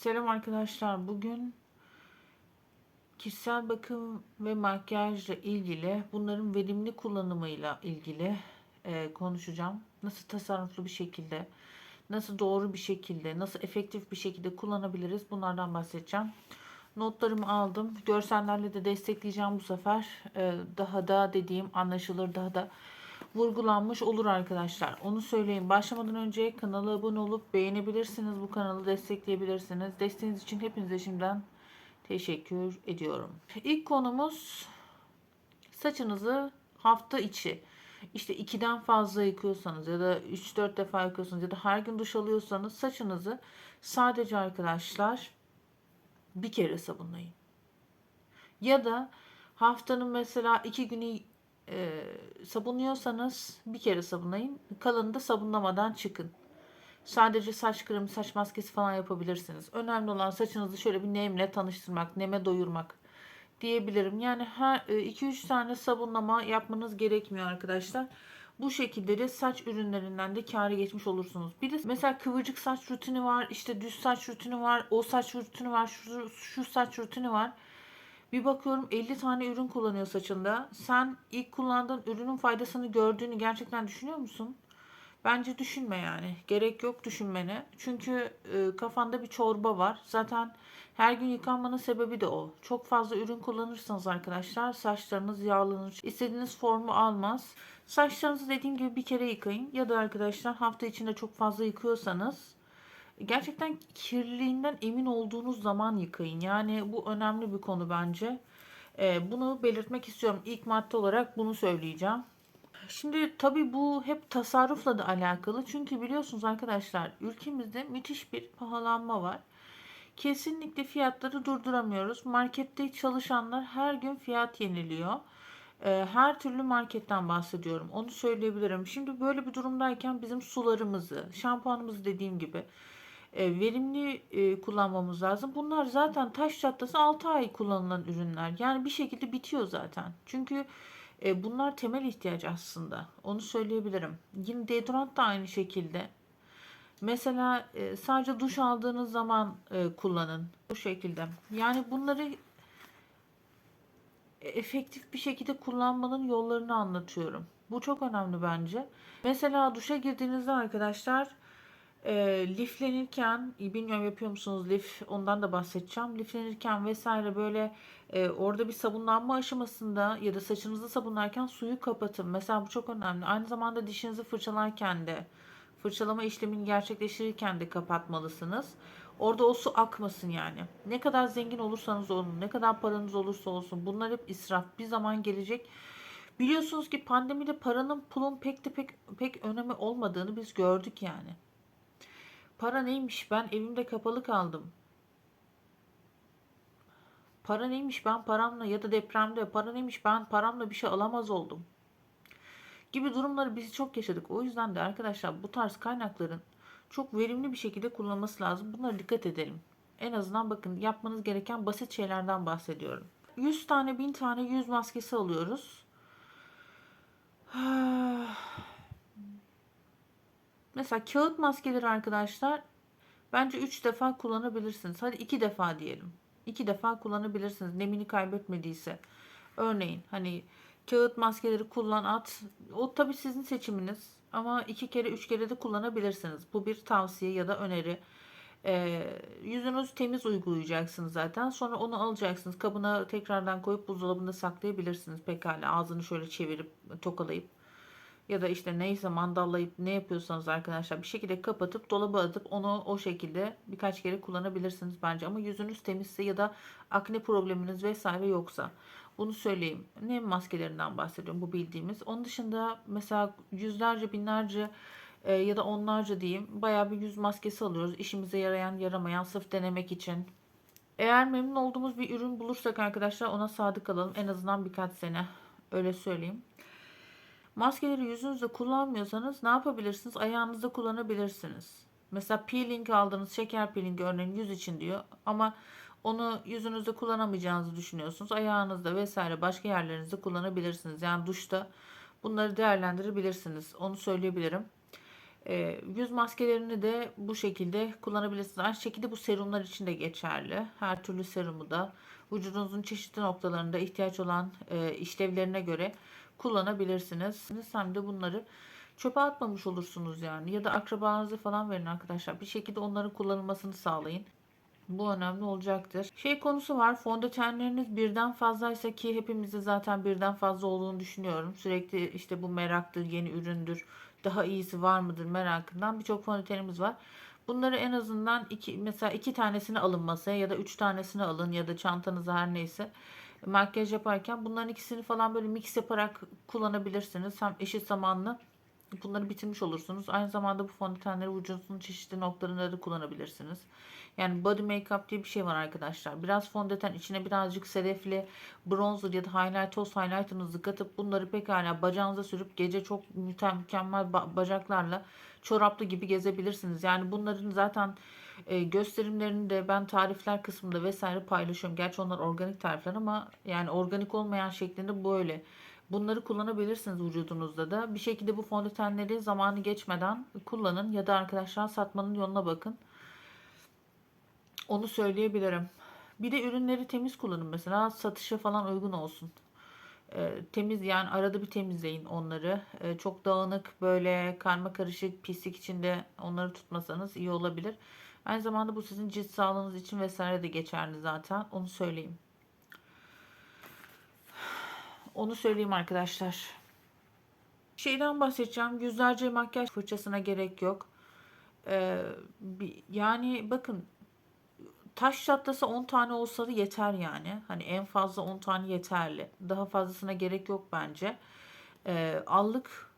Selam arkadaşlar. Bugün kişisel bakım ve makyajla ilgili bunların verimli kullanımıyla ilgili e, konuşacağım. Nasıl tasarruflu bir şekilde, nasıl doğru bir şekilde, nasıl efektif bir şekilde kullanabiliriz bunlardan bahsedeceğim. Notlarımı aldım. Görsellerle de destekleyeceğim bu sefer. E, daha da dediğim anlaşılır, daha da vurgulanmış olur arkadaşlar. Onu söyleyeyim. Başlamadan önce kanala abone olup beğenebilirsiniz. Bu kanalı destekleyebilirsiniz. Desteğiniz için hepinize şimdiden teşekkür ediyorum. İlk konumuz saçınızı hafta içi işte 2'den fazla yıkıyorsanız ya da 3-4 defa yıkıyorsanız ya da her gün duş alıyorsanız saçınızı sadece arkadaşlar bir kere sabunlayın. Ya da haftanın mesela iki günü e, sabunluyorsanız bir kere sabunlayın. Kalanını da sabunlamadan çıkın. Sadece saç kremi, saç maskesi falan yapabilirsiniz. Önemli olan saçınızı şöyle bir nemle tanıştırmak, neme doyurmak diyebilirim. Yani her 2-3 tane sabunlama yapmanız gerekmiyor arkadaşlar. Bu şekilde de saç ürünlerinden de kârı geçmiş olursunuz. Bir de mesela kıvırcık saç rutini var, işte düz saç rutini var, o saç rutini var, şu, şu saç rutini var. Bir bakıyorum 50 tane ürün kullanıyor saçında. Sen ilk kullandığın ürünün faydasını gördüğünü gerçekten düşünüyor musun? Bence düşünme yani. Gerek yok düşünmene. Çünkü e, kafanda bir çorba var. Zaten her gün yıkanmanın sebebi de o. Çok fazla ürün kullanırsanız arkadaşlar saçlarınız yağlanır. İstediğiniz formu almaz. Saçlarınızı dediğim gibi bir kere yıkayın. Ya da arkadaşlar hafta içinde çok fazla yıkıyorsanız gerçekten kirliliğinden emin olduğunuz zaman yıkayın. Yani bu önemli bir konu bence. Ee, bunu belirtmek istiyorum. İlk madde olarak bunu söyleyeceğim. Şimdi tabii bu hep tasarrufla da alakalı. Çünkü biliyorsunuz arkadaşlar ülkemizde müthiş bir pahalanma var. Kesinlikle fiyatları durduramıyoruz. Markette çalışanlar her gün fiyat yeniliyor. Ee, her türlü marketten bahsediyorum. Onu söyleyebilirim. Şimdi böyle bir durumdayken bizim sularımızı, şampuanımızı dediğim gibi e, verimli e, kullanmamız lazım. Bunlar zaten taş çatlası 6 ay kullanılan ürünler. Yani bir şekilde bitiyor zaten. Çünkü e, bunlar temel ihtiyaç aslında. Onu söyleyebilirim. Yine deodorant da aynı şekilde. Mesela sadece duş aldığınız zaman kullanın. Bu şekilde. Yani bunları efektif bir şekilde kullanmanın yollarını anlatıyorum. Bu çok önemli bence. Mesela duşa girdiğinizde arkadaşlar e, liflenirken bilmiyorum yapıyor musunuz lif ondan da bahsedeceğim. Liflenirken vesaire böyle e, orada bir sabunlanma aşamasında ya da saçınızı sabunlarken suyu kapatın. Mesela bu çok önemli. Aynı zamanda dişinizi fırçalarken de fırçalama işlemini gerçekleştirirken de kapatmalısınız. Orada o su akmasın yani. Ne kadar zengin olursanız olun, ne kadar paranız olursa olsun bunlar hep israf. Bir zaman gelecek. Biliyorsunuz ki pandemide paranın pulun pek de pek pek önemi olmadığını biz gördük yani. Para neymiş? Ben evimde kapalı kaldım. Para neymiş? Ben paramla ya da depremde para neymiş? Ben paramla bir şey alamaz oldum. Gibi durumları biz çok yaşadık. O yüzden de arkadaşlar bu tarz kaynakların çok verimli bir şekilde kullanılması lazım. Bunlara dikkat edelim. En azından bakın yapmanız gereken basit şeylerden bahsediyorum. 100 tane 1000 tane yüz maskesi alıyoruz. Mesela kağıt maskeleri arkadaşlar bence 3 defa kullanabilirsiniz. Hadi 2 defa diyelim. 2 defa kullanabilirsiniz nemini kaybetmediyse. Örneğin hani kağıt maskeleri kullan at. O tabi sizin seçiminiz. Ama iki kere üç kere de kullanabilirsiniz. Bu bir tavsiye ya da öneri. E, yüzünüz temiz uygulayacaksınız zaten. Sonra onu alacaksınız. Kabına tekrardan koyup buzdolabında saklayabilirsiniz. Pekala ağzını şöyle çevirip tokalayıp ya da işte neyse mandallayıp ne yapıyorsanız arkadaşlar bir şekilde kapatıp dolaba atıp onu o şekilde birkaç kere kullanabilirsiniz bence. Ama yüzünüz temizse ya da akne probleminiz vesaire yoksa bunu söyleyeyim. Nem maskelerinden bahsediyorum bu bildiğimiz. Onun dışında mesela yüzlerce binlerce e, ya da onlarca diyeyim bayağı bir yüz maskesi alıyoruz. İşimize yarayan yaramayan sırf denemek için. Eğer memnun olduğumuz bir ürün bulursak arkadaşlar ona sadık kalalım. En azından birkaç sene. Öyle söyleyeyim. Maskeleri yüzünüzde kullanmıyorsanız ne yapabilirsiniz? Ayağınızda kullanabilirsiniz. Mesela peeling aldığınız şeker peeling örneğin yüz için diyor. Ama onu yüzünüzde kullanamayacağınızı düşünüyorsunuz. Ayağınızda vesaire başka yerlerinizde kullanabilirsiniz. Yani duşta bunları değerlendirebilirsiniz. Onu söyleyebilirim. E, yüz maskelerini de bu şekilde kullanabilirsiniz. Aynı şekilde bu serumlar için de geçerli. Her türlü serumu da vücudunuzun çeşitli noktalarında ihtiyaç olan e, işlevlerine göre kullanabilirsiniz. Hem de bunları çöpe atmamış olursunuz yani. Ya da akrabanızı falan verin arkadaşlar. Bir şekilde onların kullanılmasını sağlayın. Bu önemli olacaktır. Şey konusu var. Fondötenleriniz birden fazlaysa ki hepimizde zaten birden fazla olduğunu düşünüyorum. Sürekli işte bu meraktır, yeni üründür, daha iyisi var mıdır merakından birçok fondötenimiz var. Bunları en azından iki, mesela iki tanesini alın masaya ya da üç tanesini alın ya da çantanıza her neyse makyaj yaparken bunların ikisini falan böyle mix yaparak kullanabilirsiniz. Hem eşit zamanlı bunları bitirmiş olursunuz. Aynı zamanda bu fondötenleri vücudunuzun çeşitli noktalarında da kullanabilirsiniz. Yani body makeup diye bir şey var arkadaşlar. Biraz fondöten içine birazcık sedefli bronzer ya da highlight toz highlighter'ınızı katıp bunları pekala bacağınıza sürüp gece çok mükemmel ba- bacaklarla çoraplı gibi gezebilirsiniz. Yani bunların zaten e, gösterimlerini de ben tarifler kısmında vesaire paylaşıyorum. Gerçi onlar organik tarifler ama yani organik olmayan şeklinde böyle. Bunları kullanabilirsiniz vücudunuzda da. Bir şekilde bu fondötenleri zamanı geçmeden kullanın ya da arkadaşlar satmanın yoluna bakın. Onu söyleyebilirim. Bir de ürünleri temiz kullanın mesela satışa falan uygun olsun. Ee, temiz yani arada bir temizleyin onları. Ee, çok dağınık böyle karma karışık pislik içinde onları tutmasanız iyi olabilir. Aynı zamanda bu sizin cilt sağlığınız için vesaire de geçerli zaten. Onu söyleyeyim. Onu söyleyeyim arkadaşlar. Şeyden bahsedeceğim. Yüzlerce makyaj fırçasına gerek yok. Ee, yani bakın taş çatlasa 10 tane olsa da yeter yani. Hani en fazla 10 tane yeterli. Daha fazlasına gerek yok bence. Ee, allık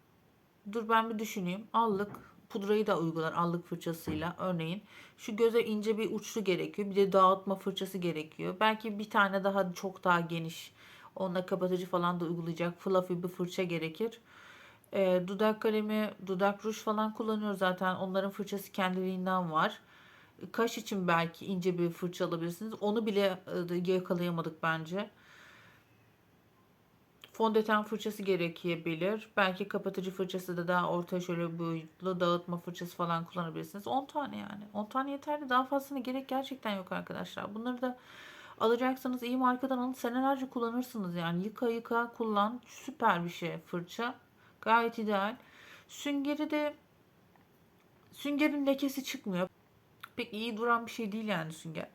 dur ben bir düşüneyim. Allık pudrayı da uygular allık fırçasıyla. Örneğin şu göze ince bir uçlu gerekiyor. Bir de dağıtma fırçası gerekiyor. Belki bir tane daha çok daha geniş. Onunla kapatıcı falan da uygulayacak fluffy bir fırça gerekir. Ee, dudak kalemi, dudak ruj falan kullanıyor zaten. Onların fırçası kendiliğinden var. Kaş için belki ince bir fırça alabilirsiniz. Onu bile e, yakalayamadık bence. Fondöten fırçası gerekebilir. Belki kapatıcı fırçası da daha orta şöyle boyutlu dağıtma fırçası falan kullanabilirsiniz. 10 tane yani. 10 tane yeterli. Daha fazlasına gerek gerçekten yok arkadaşlar. Bunları da alacaksanız iyi markadan alın. Senelerce kullanırsınız yani. Yıka yıka kullan. Süper bir şey fırça. Gayet ideal. Süngeri de süngerin lekesi çıkmıyor. Pek iyi duran bir şey değil yani sünger.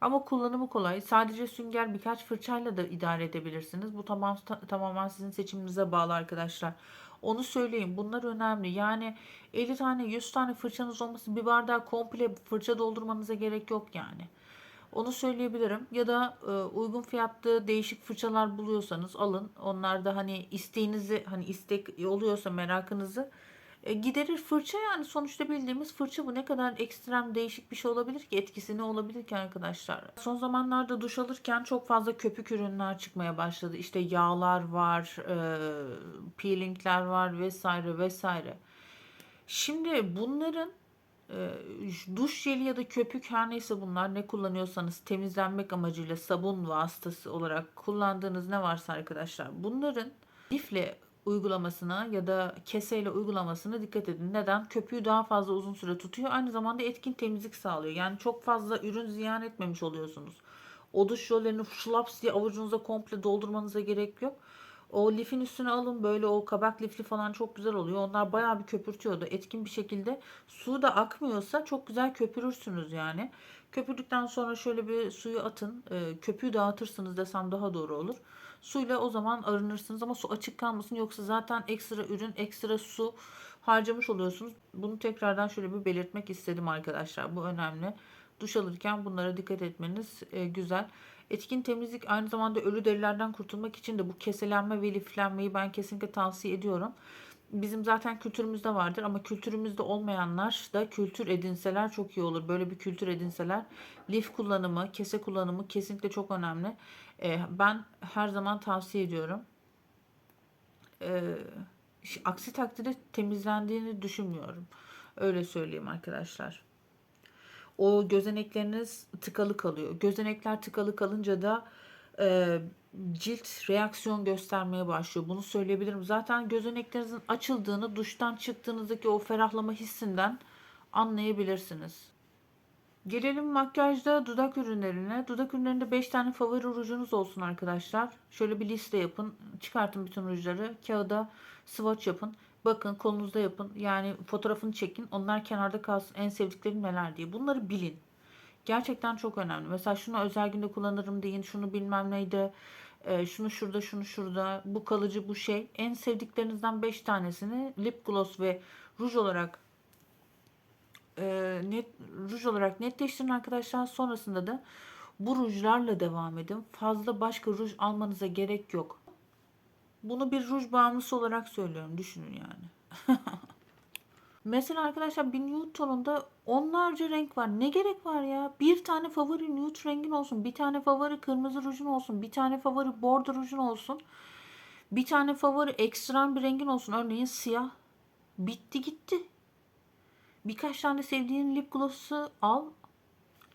Ama kullanımı kolay. Sadece sünger birkaç fırçayla da idare edebilirsiniz. Bu tamam ta- tamamen sizin seçiminize bağlı arkadaşlar. Onu söyleyeyim. Bunlar önemli. Yani 50 tane 100 tane fırçanız olması bir bardağı komple fırça doldurmanıza gerek yok yani. Onu söyleyebilirim. Ya da e, uygun fiyatlı değişik fırçalar buluyorsanız alın. Onlar da hani isteğinizi hani istek oluyorsa merakınızı e, giderir fırça yani sonuçta bildiğimiz fırça bu ne kadar ekstrem değişik bir şey olabilir ki etkisi ne olabilir ki arkadaşlar. Son zamanlarda duş alırken çok fazla köpük ürünler çıkmaya başladı. İşte yağlar var, e, peelingler var vesaire vesaire. Şimdi bunların e, duş jeli ya da köpük her neyse bunlar ne kullanıyorsanız temizlenmek amacıyla sabun vasıtası olarak kullandığınız ne varsa arkadaşlar bunların lifle uygulamasına ya da keseyle uygulamasına dikkat edin. Neden? Köpüğü daha fazla uzun süre tutuyor. Aynı zamanda etkin temizlik sağlıyor. Yani çok fazla ürün ziyan etmemiş oluyorsunuz. O duş jöllerini şlaps diye avucunuza komple doldurmanıza gerek yok. O lifin üstüne alın böyle o kabak lifli falan çok güzel oluyor. Onlar bayağı bir köpürtüyordu. Etkin bir şekilde su da akmıyorsa çok güzel köpürürsünüz yani. Köpürdükten sonra şöyle bir suyu atın. E, köpüğü dağıtırsınız desem daha doğru olur. Suyla o zaman arınırsınız ama su açık kalmasın yoksa zaten ekstra ürün, ekstra su harcamış oluyorsunuz. Bunu tekrardan şöyle bir belirtmek istedim arkadaşlar. Bu önemli. Duş alırken bunlara dikkat etmeniz e, güzel. Etkin temizlik aynı zamanda ölü derilerden kurtulmak için de bu keselenme ve liflenmeyi ben kesinlikle tavsiye ediyorum. Bizim zaten kültürümüzde vardır ama kültürümüzde olmayanlar da kültür edinseler çok iyi olur. Böyle bir kültür edinseler lif kullanımı, kese kullanımı kesinlikle çok önemli. Ee, ben her zaman tavsiye ediyorum. Ş- aksi takdirde temizlendiğini düşünmüyorum. Öyle söyleyeyim arkadaşlar. O gözenekleriniz tıkalı kalıyor. Gözenekler tıkalı kalınca da e, cilt reaksiyon göstermeye başlıyor. Bunu söyleyebilirim. Zaten gözeneklerinizin açıldığını duştan çıktığınızdaki o ferahlama hissinden anlayabilirsiniz. Gelelim makyajda dudak ürünlerine. Dudak ürünlerinde 5 tane favori rujunuz olsun arkadaşlar. Şöyle bir liste yapın. Çıkartın bütün rujları. Kağıda swatch yapın. Bakın kolunuzda yapın. Yani fotoğrafını çekin. Onlar kenarda kalsın. En sevdiklerim neler diye. Bunları bilin. Gerçekten çok önemli. Mesela şunu özel günde kullanırım deyin. Şunu bilmem neydi. e, şunu şurada, şunu şurada. Bu kalıcı, bu şey. En sevdiklerinizden 5 tanesini lip gloss ve ruj olarak e, net ruj olarak netleştirin arkadaşlar. Sonrasında da bu rujlarla devam edin. Fazla başka ruj almanıza gerek yok. Bunu bir ruj bağımlısı olarak söylüyorum. Düşünün yani. Mesela arkadaşlar bir nude tonunda onlarca renk var. Ne gerek var ya? Bir tane favori nude rengin olsun. Bir tane favori kırmızı rujun olsun. Bir tane favori bordo rujun olsun. Bir tane favori ekstrem bir rengin olsun. Örneğin siyah. Bitti gitti. Birkaç tane sevdiğin lip gloss'u al.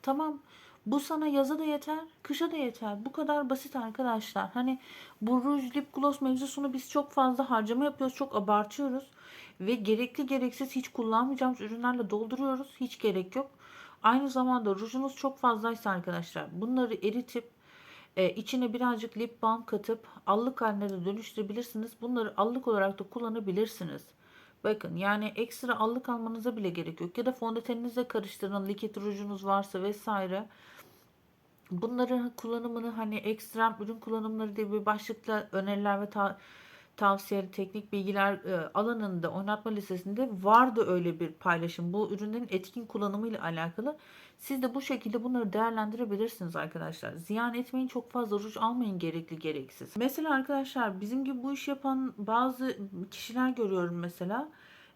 Tamam. Bu sana yaza da yeter, kışa da yeter. Bu kadar basit arkadaşlar. Hani bu ruj lip gloss mevzusunu biz çok fazla harcama yapıyoruz, çok abartıyoruz. Ve gerekli gereksiz hiç kullanmayacağımız ürünlerle dolduruyoruz. Hiç gerek yok. Aynı zamanda rujunuz çok fazlaysa arkadaşlar bunları eritip e, içine birazcık lip balm katıp allık haline de dönüştürebilirsiniz. Bunları allık olarak da kullanabilirsiniz. Bakın yani ekstra allık almanıza bile gerek yok. Ya da fondöteninizle karıştırın likit rujunuz varsa vesaire. Bunların kullanımını hani ekstrem ürün kullanımları diye bir başlıkla öneriler ve ta- tavsiye teknik bilgiler e, alanında oynatma listesinde vardı öyle bir paylaşım. Bu ürünlerin etkin kullanımı ile alakalı. Siz de bu şekilde bunları değerlendirebilirsiniz arkadaşlar. Ziyan etmeyin çok fazla ruj almayın gerekli gereksiz. Mesela arkadaşlar bizim gibi bu iş yapan bazı kişiler görüyorum mesela.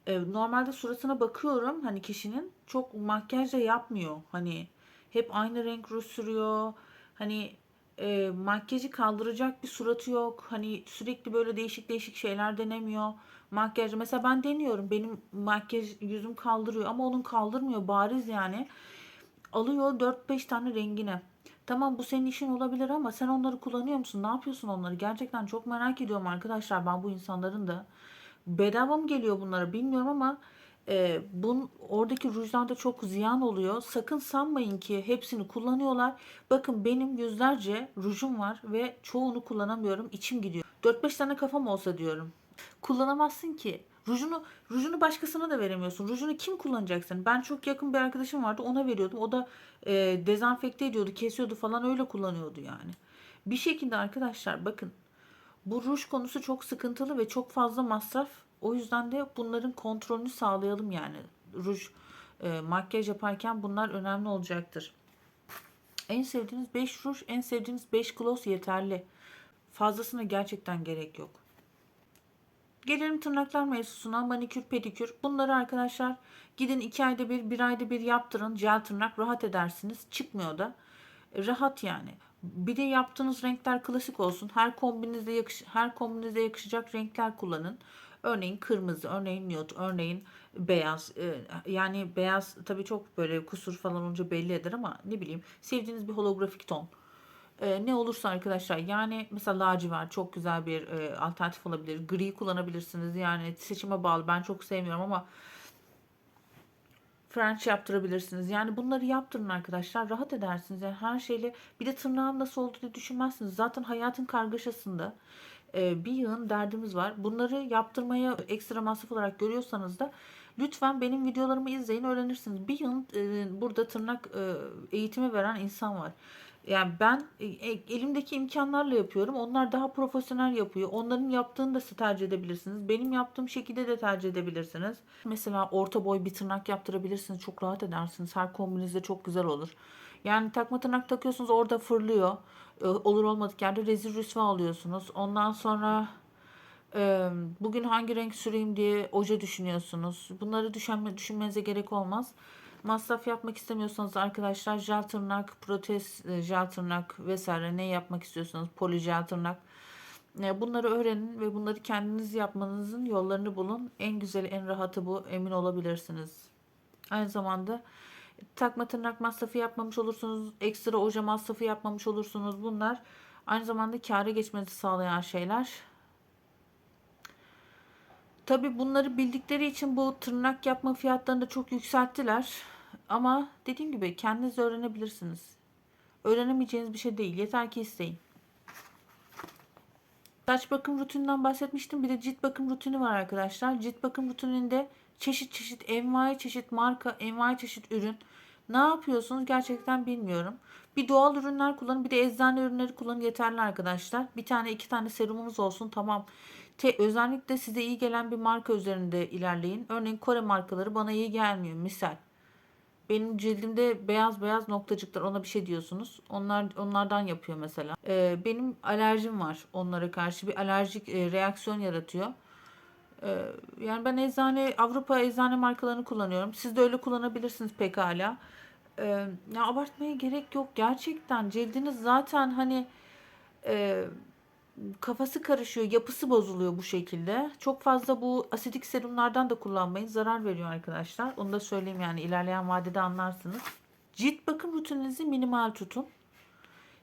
E, normalde suratına bakıyorum hani kişinin çok makyaj da yapmıyor. Hani hep aynı renk ruj sürüyor. Hani e, makyajı kaldıracak bir suratı yok. Hani sürekli böyle değişik değişik şeyler denemiyor. Makyaj mesela ben deniyorum. Benim makyaj yüzüm kaldırıyor ama onun kaldırmıyor bariz yani. Alıyor 4-5 tane rengine. Tamam bu senin işin olabilir ama sen onları kullanıyor musun? Ne yapıyorsun onları? Gerçekten çok merak ediyorum arkadaşlar ben bu insanların da. Bedava mı geliyor bunlara bilmiyorum ama e, bun, oradaki rujlarda çok ziyan oluyor. Sakın sanmayın ki hepsini kullanıyorlar. Bakın benim yüzlerce rujum var ve çoğunu kullanamıyorum. İçim gidiyor. 4-5 tane kafam olsa diyorum. Kullanamazsın ki. Rujunu, rujunu başkasına da veremiyorsun. Rujunu kim kullanacaksın? Ben çok yakın bir arkadaşım vardı ona veriyordum. O da e, dezenfekte ediyordu, kesiyordu falan öyle kullanıyordu yani. Bir şekilde arkadaşlar bakın bu ruj konusu çok sıkıntılı ve çok fazla masraf. O yüzden de bunların kontrolünü sağlayalım yani. Ruj, e, makyaj yaparken bunlar önemli olacaktır. En sevdiğiniz 5 ruj, en sevdiğiniz 5 gloss yeterli. Fazlasına gerçekten gerek yok. Gelelim tırnaklar mevzusuna manikür pedikür. Bunları arkadaşlar gidin 2 ayda bir 1 ayda bir yaptırın. Jel tırnak rahat edersiniz. Çıkmıyor da. E, Rahat yani. Bir de yaptığınız renkler klasik olsun. Her kombinize yakış her kombinize yakışacak renkler kullanın. Örneğin kırmızı, örneğin nude, örneğin beyaz. E, yani beyaz tabii çok böyle kusur falan olunca belli eder ama ne bileyim sevdiğiniz bir holografik ton. E, ne olursa arkadaşlar yani mesela lacivert çok güzel bir e, alternatif olabilir. Gri kullanabilirsiniz. Yani seçime bağlı. Ben çok sevmiyorum ama French yaptırabilirsiniz. Yani bunları yaptırın arkadaşlar. Rahat edersiniz. Yani her şeyle bir de tırnağım nasıl oldu diye düşünmezsiniz. Zaten hayatın kargaşasında bir yığın derdimiz var. Bunları yaptırmaya ekstra masraf olarak görüyorsanız da lütfen benim videolarımı izleyin öğrenirsiniz. Bir yığın e, burada tırnak e, eğitimi veren insan var. Yani ben e, elimdeki imkanlarla yapıyorum. Onlar daha profesyonel yapıyor. Onların yaptığını da tercih edebilirsiniz. Benim yaptığım şekilde de tercih edebilirsiniz. Mesela orta boy bir tırnak yaptırabilirsiniz. Çok rahat edersiniz. Her kombinizde çok güzel olur. Yani takma tırnak takıyorsunuz orada fırlıyor. E, Olur olmadık yerde rezil rüsva alıyorsunuz. Ondan sonra e, bugün hangi renk süreyim diye oje düşünüyorsunuz. Bunları düşünme, düşünmenize gerek olmaz. Masraf yapmak istemiyorsanız arkadaşlar jel tırnak, protez e, jel tırnak vesaire ne yapmak istiyorsanız poli jel tırnak e, bunları öğrenin ve bunları kendiniz yapmanızın yollarını bulun. En güzeli, en rahatı bu. Emin olabilirsiniz. Aynı zamanda takma tırnak masrafı yapmamış olursunuz. Ekstra oje masrafı yapmamış olursunuz. Bunlar Aynı zamanda kâra geçmenizi sağlayan şeyler. Tabi bunları bildikleri için bu tırnak yapma fiyatlarını da çok yükselttiler. Ama dediğim gibi kendiniz öğrenebilirsiniz. Öğrenemeyeceğiniz bir şey değil. Yeter ki isteyin. Saç bakım rutininden bahsetmiştim. Bir de cilt bakım rutini var arkadaşlar. Cilt bakım rutininde çeşit çeşit envai çeşit marka, envai çeşit ürün. Ne yapıyorsunuz gerçekten bilmiyorum. Bir doğal ürünler kullanın bir de eczane ürünleri kullanın yeterli arkadaşlar. Bir tane iki tane serumunuz olsun tamam. Te, özellikle size iyi gelen bir marka üzerinde ilerleyin. Örneğin Kore markaları bana iyi gelmiyor misal. Benim cildimde beyaz beyaz noktacıklar ona bir şey diyorsunuz. Onlar onlardan yapıyor mesela. Ee, benim alerjim var onlara karşı bir alerjik e, reaksiyon yaratıyor. Ee, yani ben eczane Avrupa eczane markalarını kullanıyorum. Siz de öyle kullanabilirsiniz pekala. Ee, ya abartmaya gerek yok gerçekten cildiniz zaten hani e, kafası karışıyor, yapısı bozuluyor bu şekilde. Çok fazla bu asidik serumlardan da kullanmayın. Zarar veriyor arkadaşlar. Onu da söyleyeyim yani ilerleyen vadede anlarsınız. Cilt bakım rutininizi minimal tutun.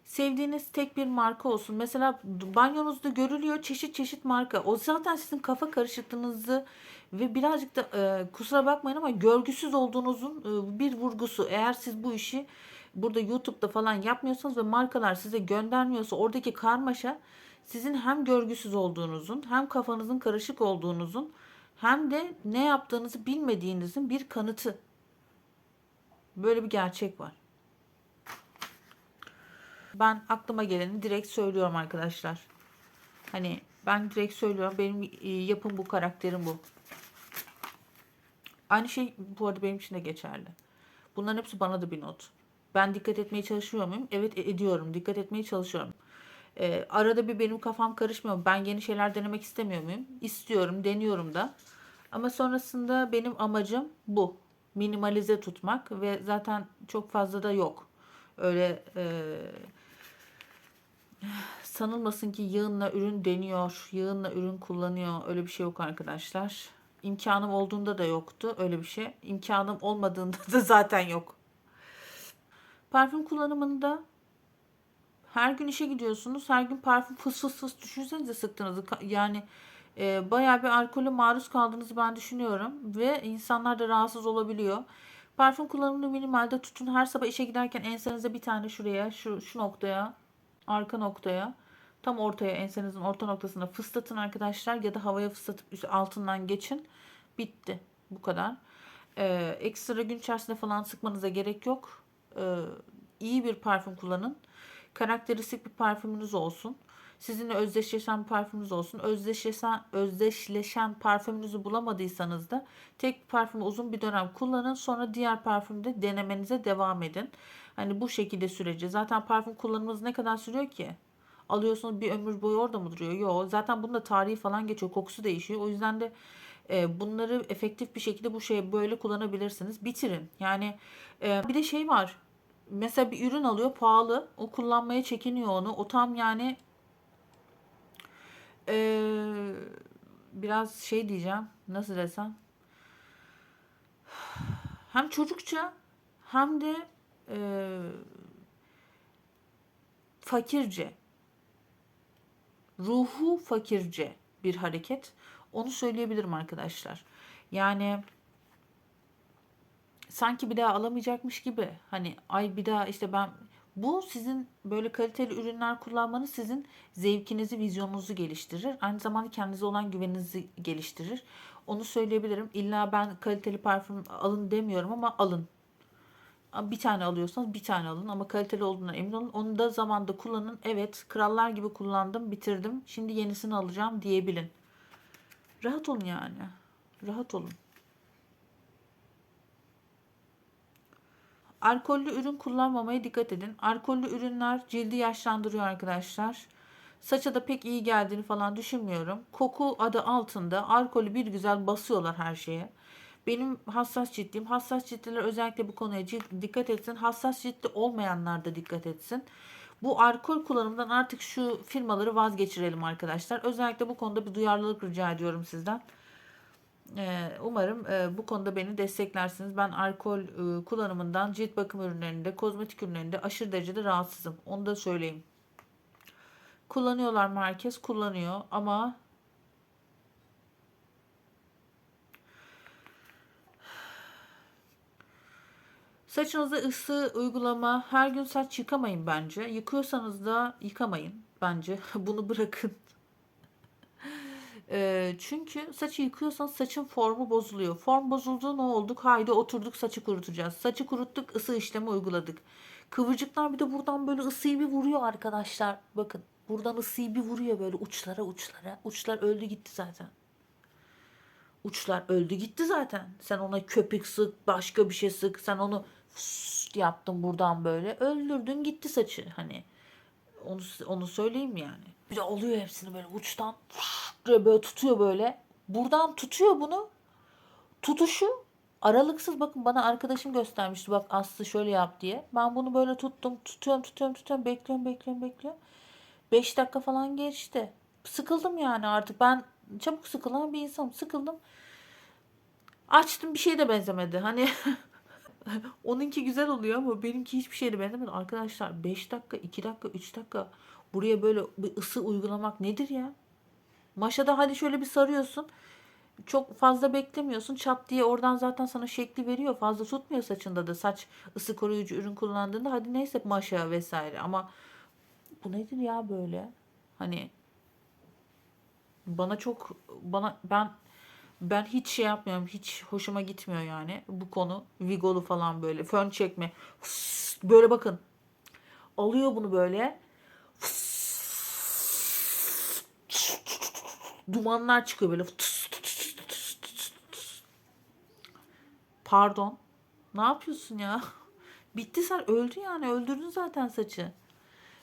Sevdiğiniz tek bir marka olsun. Mesela banyonuzda görülüyor çeşit çeşit marka. O zaten sizin kafa karışıklığınızı ve birazcık da e, kusura bakmayın ama görgüsüz olduğunuzun e, bir vurgusu. Eğer siz bu işi burada YouTube'da falan yapmıyorsanız ve markalar size göndermiyorsa oradaki karmaşa sizin hem görgüsüz olduğunuzun hem kafanızın karışık olduğunuzun hem de ne yaptığınızı bilmediğinizin bir kanıtı. Böyle bir gerçek var. Ben aklıma geleni direkt söylüyorum arkadaşlar. Hani ben direkt söylüyorum. Benim e, yapım bu, karakterim bu. Aynı şey bu arada benim için de geçerli. Bunların hepsi bana da bir not. Ben dikkat etmeye çalışıyor muyum? Evet e, ediyorum. Dikkat etmeye çalışıyorum. Ee, arada bir benim kafam karışmıyor. Ben yeni şeyler denemek istemiyor muyum? İstiyorum, deniyorum da. Ama sonrasında benim amacım bu. Minimalize tutmak ve zaten çok fazla da yok. Öyle e, sanılmasın ki yığınla ürün deniyor, yığınla ürün kullanıyor. Öyle bir şey yok arkadaşlar. İmkanım olduğunda da yoktu öyle bir şey. İmkanım olmadığında da zaten yok. Parfüm kullanımında her gün işe gidiyorsunuz. Her gün parfüm fıs fıs fıs düşünsenize sıktığınızı. Yani e, bayağı bir alkole maruz kaldığınızı ben düşünüyorum. Ve insanlar da rahatsız olabiliyor. Parfüm kullanımını minimalde tutun. Her sabah işe giderken ensenize bir tane şuraya, şu, şu noktaya, arka noktaya, tam ortaya ensenizin orta noktasına fıslatın arkadaşlar. Ya da havaya fıslatıp üst, altından geçin. Bitti. Bu kadar. Ee, ekstra gün içerisinde falan sıkmanıza gerek yok. Ee, iyi bir parfüm kullanın karakteristik bir parfümünüz olsun. Sizinle özdeşleşen bir parfümünüz olsun. Özdeşleşen, özdeşleşen parfümünüzü bulamadıysanız da tek parfümü uzun bir dönem kullanın. Sonra diğer parfümde denemenize devam edin. Hani bu şekilde sürece. Zaten parfüm kullanımınız ne kadar sürüyor ki? Alıyorsunuz bir ömür boyu orada mı duruyor? Yok. Zaten bunda tarihi falan geçiyor. Kokusu değişiyor. O yüzden de e, bunları efektif bir şekilde bu şey böyle kullanabilirsiniz. Bitirin. Yani e, bir de şey var mesela bir ürün alıyor pahalı. O kullanmaya çekiniyor onu. O tam yani ee, biraz şey diyeceğim. Nasıl desem. Hem çocukça hem de e, fakirce. Ruhu fakirce bir hareket. Onu söyleyebilirim arkadaşlar. Yani sanki bir daha alamayacakmış gibi. Hani ay bir daha işte ben bu sizin böyle kaliteli ürünler kullanmanız sizin zevkinizi, vizyonunuzu geliştirir. Aynı zamanda kendinize olan güveninizi geliştirir. Onu söyleyebilirim. İlla ben kaliteli parfüm alın demiyorum ama alın. Bir tane alıyorsanız bir tane alın ama kaliteli olduğuna emin olun. Onu da zamanda kullanın. Evet krallar gibi kullandım, bitirdim. Şimdi yenisini alacağım diyebilin. Rahat olun yani. Rahat olun. Alkollü ürün kullanmamaya dikkat edin. Alkollü ürünler cildi yaşlandırıyor arkadaşlar. Saça da pek iyi geldiğini falan düşünmüyorum. Koku adı altında alkolü bir güzel basıyorlar her şeye. Benim hassas ciltliyim. Hassas ciltliler özellikle bu konuya dikkat etsin. Hassas ciltli olmayanlar da dikkat etsin. Bu alkol kullanımından artık şu firmaları vazgeçirelim arkadaşlar. Özellikle bu konuda bir duyarlılık rica ediyorum sizden. Ee, umarım e, bu konuda beni desteklersiniz. Ben alkol e, kullanımından cilt bakım ürünlerinde, kozmetik ürünlerinde aşırı derecede rahatsızım. Onu da söyleyeyim. kullanıyorlar mı herkes? Kullanıyor ama Saçınıza ısı uygulama her gün saç yıkamayın bence. Yıkıyorsanız da yıkamayın bence. Bunu bırakın. Eee, çünkü saçı yıkıyorsanız saçın formu bozuluyor. Form bozuldu ne olduk? Haydi oturduk saçı kurutacağız. Saçı kuruttuk ısı işlemi uyguladık. Kıvırcıklar bir de buradan böyle ısıyı bir vuruyor arkadaşlar. Bakın buradan ısıyı bir vuruyor böyle uçlara uçlara. Uçlar öldü gitti zaten. Uçlar öldü gitti zaten. Sen ona köpük sık, başka bir şey sık. Sen onu fıst yaptın buradan böyle. Öldürdün gitti saçı. Hani onu onu söyleyeyim yani. Bir de alıyor hepsini böyle uçtan böyle tutuyor böyle. Buradan tutuyor bunu. Tutuşu aralıksız bakın bana arkadaşım göstermişti. Bak Aslı şöyle yap diye. Ben bunu böyle tuttum. Tutuyorum tutuyorum tutuyorum. Bekliyorum bekliyorum bekliyorum. 5 dakika falan geçti. Sıkıldım yani artık. Ben çabuk sıkılan bir insanım. Sıkıldım. Açtım bir şeye de benzemedi. Hani onunki güzel oluyor ama benimki hiçbir şeye de benzemedi. Arkadaşlar 5 dakika, 2 dakika, 3 dakika buraya böyle bir ısı uygulamak nedir ya? Maşada hadi şöyle bir sarıyorsun. Çok fazla beklemiyorsun. Çat diye oradan zaten sana şekli veriyor. Fazla tutmuyor saçında da. Saç ısı koruyucu ürün kullandığında hadi neyse maşa vesaire ama bu nedir ya böyle? Hani bana çok bana ben ben hiç şey yapmıyorum. Hiç hoşuma gitmiyor yani bu konu. Vigolu falan böyle. Fön çekme. Böyle bakın. Alıyor bunu böyle. Dumanlar çıkıyor böyle. Pardon. Ne yapıyorsun ya? Bitti sen öldü yani. Öldürdün zaten saçı.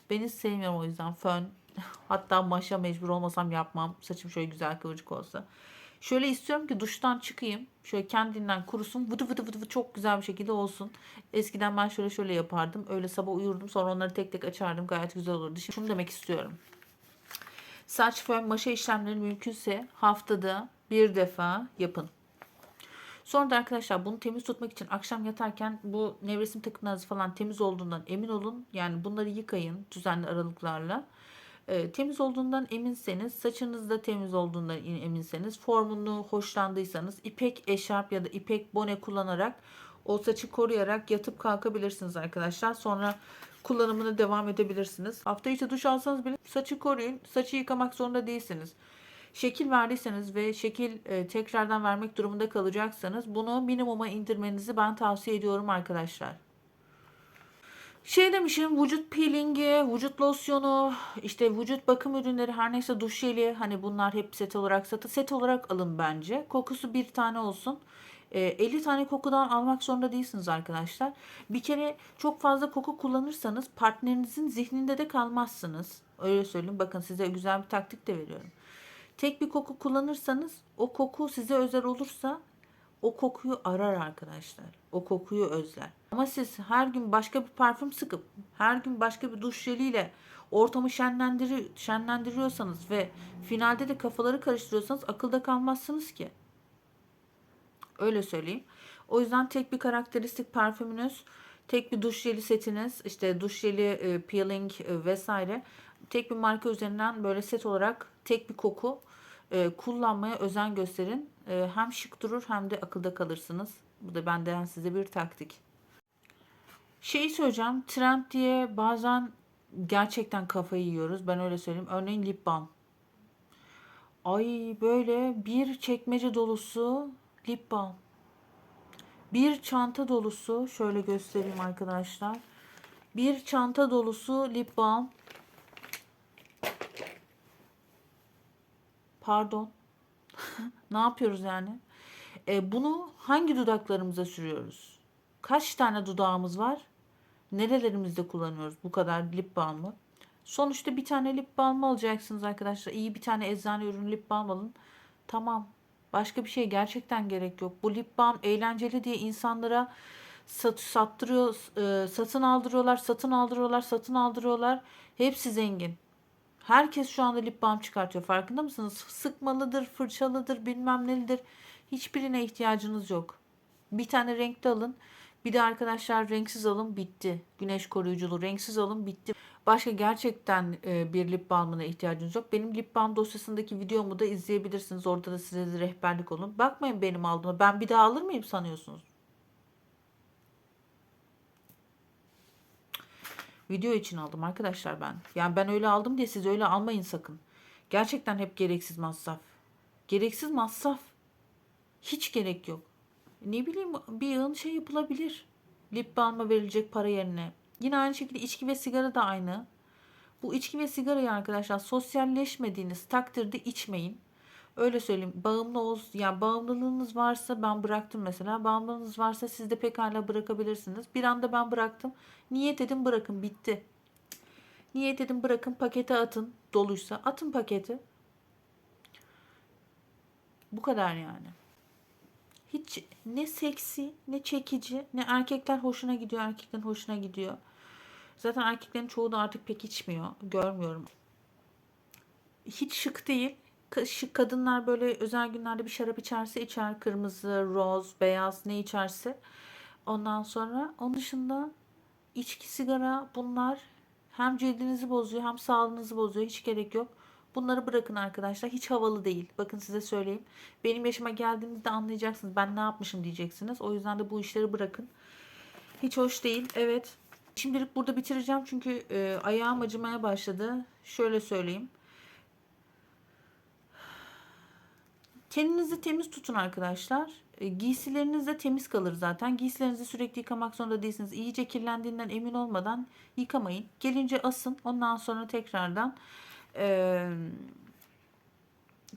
Ben hiç sevmiyorum o yüzden fön. Hatta maşa mecbur olmasam yapmam. Saçım şöyle güzel kıvırcık olsa. Şöyle istiyorum ki duştan çıkayım. Şöyle kendinden kurusun. Vıdı vıdı vıdı çok güzel bir şekilde olsun. Eskiden ben şöyle şöyle yapardım. Öyle sabah uyurdum. Sonra onları tek tek açardım. Gayet güzel olurdu. Şimdi şunu demek istiyorum. Saç fön maşa işlemleri mümkünse haftada bir defa yapın. Sonra da arkadaşlar bunu temiz tutmak için akşam yatarken bu nevresim takımlarınız falan temiz olduğundan emin olun. Yani bunları yıkayın düzenli aralıklarla. E, temiz olduğundan eminseniz, saçınız da temiz olduğundan eminseniz, formunu hoşlandıysanız ipek eşarp ya da ipek bone kullanarak o saçı koruyarak yatıp kalkabilirsiniz arkadaşlar. Sonra kullanımını devam edebilirsiniz. Hafta içi duş alsanız bile saçı koruyun. Saçı yıkamak zorunda değilsiniz. Şekil verdiyseniz ve şekil e, tekrardan vermek durumunda kalacaksanız bunu minimuma indirmenizi ben tavsiye ediyorum arkadaşlar. Şey demişim vücut peelingi, vücut losyonu, işte vücut bakım ürünleri her neyse duş jeli hani bunlar hep set olarak satı set olarak alın bence. Kokusu bir tane olsun. E, 50 tane kokudan almak zorunda değilsiniz arkadaşlar. Bir kere çok fazla koku kullanırsanız partnerinizin zihninde de kalmazsınız. Öyle söyleyeyim. Bakın size güzel bir taktik de veriyorum. Tek bir koku kullanırsanız o koku size özel olursa o kokuyu arar arkadaşlar. O kokuyu özler. Ama siz her gün başka bir parfüm sıkıp her gün başka bir duş jeliyle ortamı şenlendiri, şenlendiriyorsanız ve finalde de kafaları karıştırıyorsanız akılda kalmazsınız ki. Öyle söyleyeyim. O yüzden tek bir karakteristik parfümünüz, tek bir duş jeli setiniz, işte duş jeli, e, peeling e, vesaire tek bir marka üzerinden böyle set olarak tek bir koku e, kullanmaya özen gösterin. E, hem şık durur hem de akılda kalırsınız. Bu da benden size bir taktik. Şey söyleyeceğim. Trend diye bazen gerçekten kafayı yiyoruz. Ben öyle söyleyeyim. Örneğin lip balm. Ay böyle bir çekmece dolusu lip balm. Bir çanta dolusu şöyle göstereyim arkadaşlar. Bir çanta dolusu lip balm. Pardon. ne yapıyoruz yani? E, bunu hangi dudaklarımıza sürüyoruz? Kaç tane dudağımız var? Nerelerimizde kullanıyoruz bu kadar lip balmı? Sonuçta bir tane lip balmı alacaksınız arkadaşlar. İyi bir tane eczane ürün lip balm alın. Tamam. Başka bir şey gerçekten gerek yok. Bu lip balm eğlenceli diye insanlara sat, sattırıyor, e, satın aldırıyorlar, satın aldırıyorlar, satın aldırıyorlar. Hepsi zengin. Herkes şu anda lip balm çıkartıyor. Farkında mısınız? Sıkmalıdır, fırçalıdır, bilmem nelidir. Hiçbirine ihtiyacınız yok. Bir tane renkli alın. Bir de arkadaşlar renksiz alım bitti. Güneş koruyuculu renksiz alım bitti. Başka gerçekten e, bir lip balmına ihtiyacınız yok. Benim lip balm dosyasındaki videomu da izleyebilirsiniz. Orada da size de rehberlik olun. Bakmayın benim aldığıma. Ben bir daha alır mıyım sanıyorsunuz? Video için aldım arkadaşlar ben. Yani ben öyle aldım diye siz öyle almayın sakın. Gerçekten hep gereksiz masraf. Gereksiz masraf. Hiç gerek yok. Ne bileyim bir yığın şey yapılabilir. Lip balm'a verilecek para yerine. Yine aynı şekilde içki ve sigara da aynı. Bu içki ve sigarayı arkadaşlar sosyalleşmediğiniz takdirde içmeyin. Öyle söyleyeyim. Bağımlı olsun, yani bağımlılığınız varsa ben bıraktım mesela. Bağımlılığınız varsa siz de pekala bırakabilirsiniz. Bir anda ben bıraktım. Niyet edin bırakın bitti. Niyet edin bırakın pakete atın. Doluysa atın paketi. Bu kadar yani. Hiç ne seksi ne çekici ne erkekler hoşuna gidiyor erkeklerin hoşuna gidiyor. Zaten erkeklerin çoğu da artık pek içmiyor. Görmüyorum. Hiç şık değil. Şık kadınlar böyle özel günlerde bir şarap içerse içer. Kırmızı, roz, beyaz ne içerse. Ondan sonra onun dışında içki, sigara bunlar hem cildinizi bozuyor hem sağlığınızı bozuyor. Hiç gerek yok. Bunları bırakın arkadaşlar. Hiç havalı değil. Bakın size söyleyeyim. Benim yaşıma geldiğinizde anlayacaksınız. Ben ne yapmışım diyeceksiniz. O yüzden de bu işleri bırakın. Hiç hoş değil. Evet. Şimdilik burada bitireceğim çünkü e, ayağım acımaya başladı. Şöyle söyleyeyim. Kendinizi temiz tutun arkadaşlar. E, giysileriniz de temiz kalır zaten. Giysilerinizi sürekli yıkamak zorunda değilsiniz. İyice kirlendiğinden emin olmadan yıkamayın. Gelince asın. Ondan sonra tekrardan e,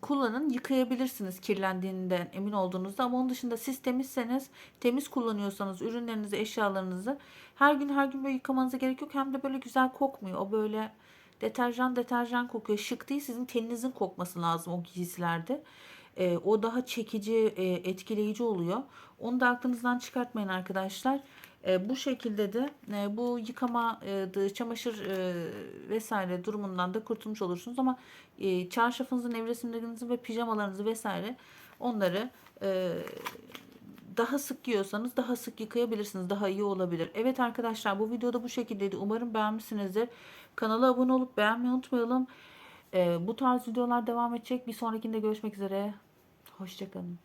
kullanın. Yıkayabilirsiniz kirlendiğinden emin olduğunuzda. Ama onun dışında siz temizseniz, temiz kullanıyorsanız ürünlerinizi, eşyalarınızı her gün her gün böyle yıkamanıza gerek yok. Hem de böyle güzel kokmuyor. O böyle deterjan deterjan kokuyor. Şık değil sizin teninizin kokması lazım o giysilerde. E, o daha çekici, e, etkileyici oluyor. Onu da aklınızdan çıkartmayın arkadaşlar. E, bu şekilde de e, bu yıkama, e, çamaşır e, vesaire durumundan da kurtulmuş olursunuz. Ama e, çarşafınızı, nevresimlerinizi ve pijamalarınızı vesaire onları e, daha sık giyiyorsanız daha sık yıkayabilirsiniz. Daha iyi olabilir. Evet arkadaşlar bu videoda bu şekildeydi. Umarım beğenmişsinizdir. Kanala abone olup beğenmeyi unutmayalım. Ee, bu tarz videolar devam edecek. Bir sonrakinde görüşmek üzere. Hoşçakalın.